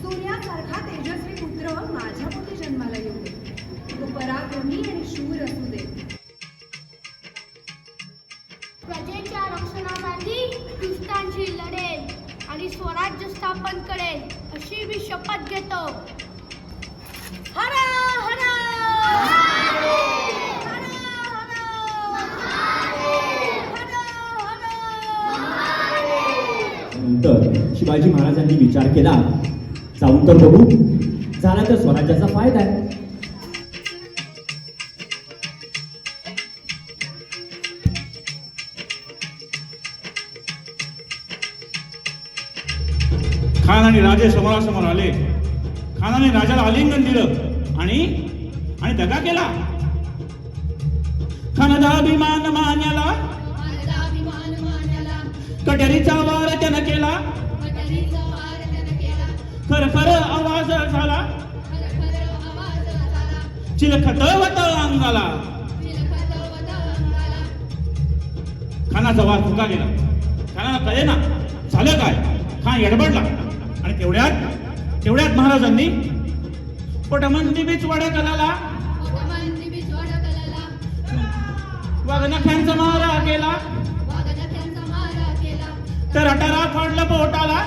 सूर्यासारखा तेजस्वी पुत्र माझ्या पोटी जन्माला येऊ दे तो पराक्रमी आणि शूर असू दे स्वराज्य स्थापन करेल अशी मी शपथ घेतो. हरा हरा! नंतर शिवाजी महाराजांनी विचार केला. जाऊन तर बघू. झाला तर स्वराज्याचा फायदा आहे. खान आणि राजे समोरासमोर आले. खानाने राजाला आलिंगन दिलं आणि आणि दगा केला. खानाचा अभिमान मान्याला कटरीचा वार त्यानं केला. खर खर आवाज झाला. चिलखतवत अंगाला. खानाचा वार फुका गेला. खानाला कळे ना झालं काय? खान एडबडला आणि तेवढ्यात तेवढ्यात महाराजांनी पटमंती बीच वाड्या कलाला. वागनख्यांचा महारा केला. तर अटारा फाडलं पोटाला.